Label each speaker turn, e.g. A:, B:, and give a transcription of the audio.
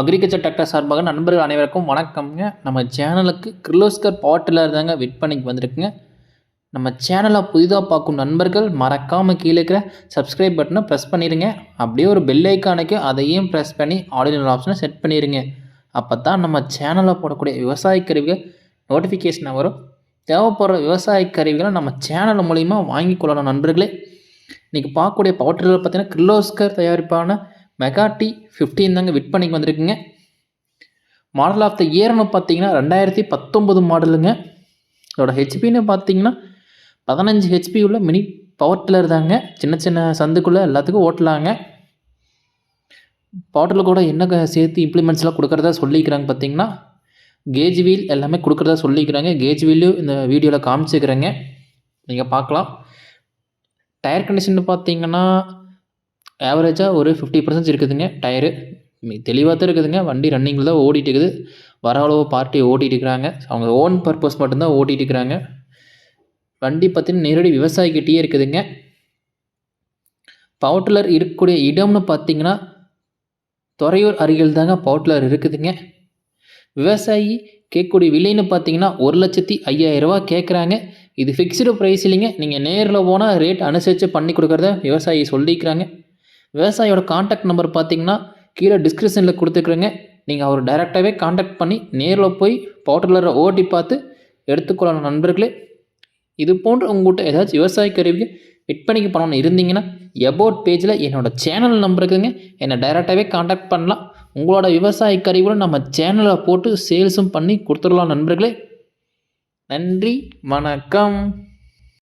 A: Agriculture doctor சார்பாக நண்பர்கள் அனைவருக்கும் வணக்கம்ங்க. நம்ம சேனலுக்கு கிர்லோஸ்கர் பாட்டிலர் தாங்க விற்பனைக்கு வந்திருக்குங்க. நம்ம சேனலை புதிதாக பார்க்கும் நண்பர்கள் மறக்காமல் கீழே இருக்கிற சப்ஸ்கிரைப் பட்டனை ப்ரெஸ் பண்ணிடுங்க அப்படியே ஒரு பெல் ஐக்கானுக்கு அதையும் ப்ரெஸ் பண்ணி ஆடியோ ஆப்ஷனை செட் பண்ணிடுங்க அப்போ தான் நம்ம சேனலில் போடக்கூடிய விவசாய கருவிகள் நோட்டிஃபிகேஷன் வரும். தேவைப்படுற விவசாய கருவிகளை நம்ம சேனல் மூலிமா வாங்கி கொள்ளணும் நண்பர்களே. இன்றைக்கி பார்க்கக்கூடிய பவர் டில்லர் பார்த்தீங்கன்னா கிர்லோஸ்கர் தயாரிப்பான மெகாட்டி ஃபிஃப்டீன் தாங்க விற்பனைக்கு வந்திருக்குங்க. மாடல் ஆஃப் த இயர்னு பார்த்தீங்கன்னா ரெண்டாயிரத்தி பத்தொம்பது மாடலுங்க இதோட ஹெச்பின்னு பார்த்தீங்கன்னா பதினஞ்சு ஹெச்பி உள்ள மினி பவர் டில்லர் தாங்க. சின்ன சின்ன சந்துக்குள்ளே எல்லாத்துக்கும் ஓட்டலாங்க. பவர் கூட என்ன சேர்த்து இம்ப்ளிமெண்ட்ஸ்லாம் கொடுக்குறதா சொல்லிக்கிறாங்க பார்த்தீங்கன்னா கேஜ் வீல் எல்லாமே கொடுக்குறதா சொல்லிக்கிறாங்க. கேஜ் வீலும் இந்த வீடியோவில் காமிச்சிக்கிறேங்க. நீங்கள் பார்க்கலாம். டயர் கண்டிஷன் பார்த்தீங்கன்னா ஆவரேஜாக ஒரு ஃபிஃப்டி பர்சன்ட் இருக்குதுங்க டயரு தெளிவாக தான் இருக்குதுங்க. வண்டி ரன்னிங்கில் தான் ஓடிட்டு இருக்குது வர அளவு பார்ட்டி ஓட்டிகிட்டு இருக்கிறாங்க அவங்க ஓன் பர்பஸ் மட்டும்தான் ஓட்டிகிட்டு இருக்கிறாங்க வண்டி பார்த்தீங்கன்னா நேரடி விவசாயிக்கிட்டேயே இருக்குதுங்க. பவுட்லர் இருக்கக்கூடிய இடம்னு பார்த்தீங்கன்னா துறையூர் அருகில் தாங்க பவுட்லர் இருக்குதுங்க. விவசாயி கேட்கக்கூடிய விலைன்னு பார்த்தீங்கன்னா ஒரு லட்சத்தி ஐயாயிரரூவா கேட்குறாங்க. இது ஃபிக்ஸ்டு ப்ரைஸ் இல்லைங்க. நீங்கள் நேரில் போனால் ரேட் அனுசரித்து பண்ணி கொடுக்குறத விவசாயி சொல்லிக்கிறாங்க. விவசாயியோட காண்டாக்ட் நம்பர் பார்த்தீங்கன்னா கீழே டிஸ்கிரிப்ஷனில் கொடுத்துருக்குறேங்க. நீங்கள் அவர் டைரெக்டாகவே காண்டாக்ட் பண்ணி நேரில் போய் போர்ட்டலில் ஓட்டி பார்த்து எடுத்துக்கொள்ளணும் நண்பர்களே. இது போன்று உங்கள்கிட்ட ஏதாச்சும் விவசாய கருவிகள் விற்பனைக்கு பண்ணணும் இருந்தீங்கன்னா எபோட் பேஜில் என்னோடய சேனல் நம்பர் இருக்குதுங்க என்னை டைரெக்டாகவே காண்டாக்ட் பண்ணலாம். உங்களோட விவசாய கருவிகளை நம்ம சேனலில் போட்டு சேல்ஸும் பண்ணி கொடுத்துடலாம் நண்பர்களே. நன்றி வணக்கம்.